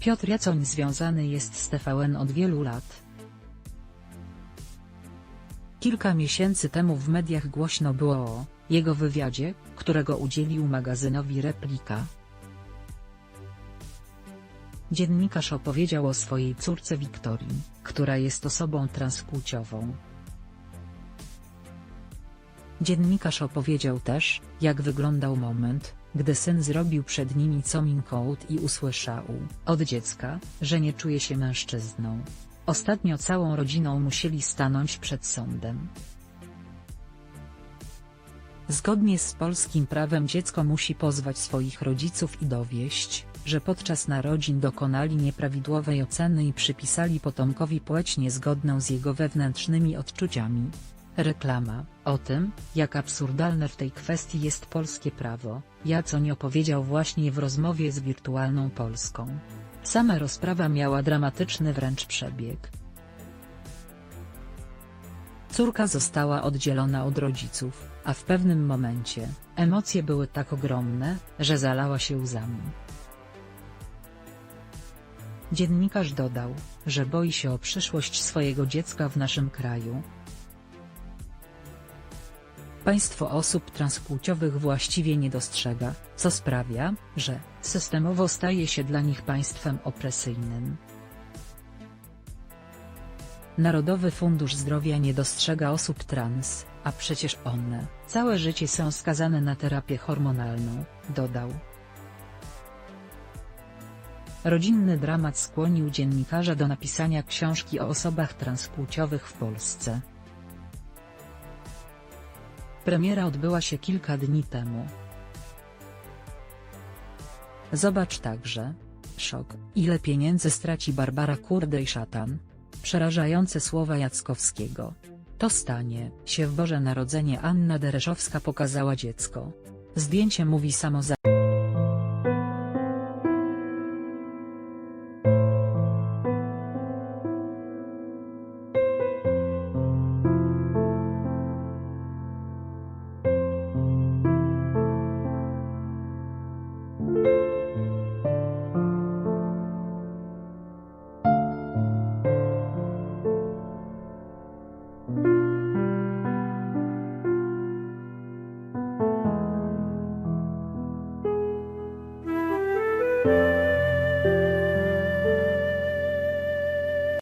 Piotr Jacoń związany jest z TVN od wielu lat. Kilka miesięcy temu w mediach głośno było o jego wywiadzie, którego udzielił magazynowi Replika. Dziennikarz opowiedział o swojej córce Wiktorii, która jest osobą transpłciową. Dziennikarz opowiedział też, jak wyglądał moment, gdy syn zrobił przed nimi coming out i usłyszał od dziecka, że nie czuje się mężczyzną. Ostatnio całą rodziną musieli stanąć przed sądem. Zgodnie z polskim prawem dziecko musi pozwać swoich rodziców i dowieść, że podczas narodzin dokonali nieprawidłowej oceny i przypisali potomkowi płeć niezgodną z jego wewnętrznymi odczuciami. Reklama. O tym, jak absurdalne w tej kwestii jest polskie prawo, Jacoń opowiedział właśnie w rozmowie z Wirtualną Polską. Sama rozprawa miała dramatyczny wręcz przebieg. Córka została oddzielona od rodziców, a w pewnym momencie, emocje były tak ogromne, że zalała się łzami. Dziennikarz dodał, że boi się o przyszłość swojego dziecka w naszym kraju. Państwo osób transpłciowych właściwie nie dostrzega, co sprawia, że systemowo staje się dla nich państwem opresyjnym. Narodowy Fundusz Zdrowia nie dostrzega osób trans, a przecież one całe życie są skazane na terapię hormonalną, dodał. Rodzinny dramat skłonił dziennikarza do napisania książki o osobach transpłciowych w Polsce. Premiera odbyła się kilka dni temu. Zobacz także. Szok. Ile pieniędzy straci Barbara Kurde i szatan? Przerażające słowa Jackowskiego. To stanie się w Boże Narodzenie Anna Dereszowska pokazała dziecko. Zdjęcie mówi samo za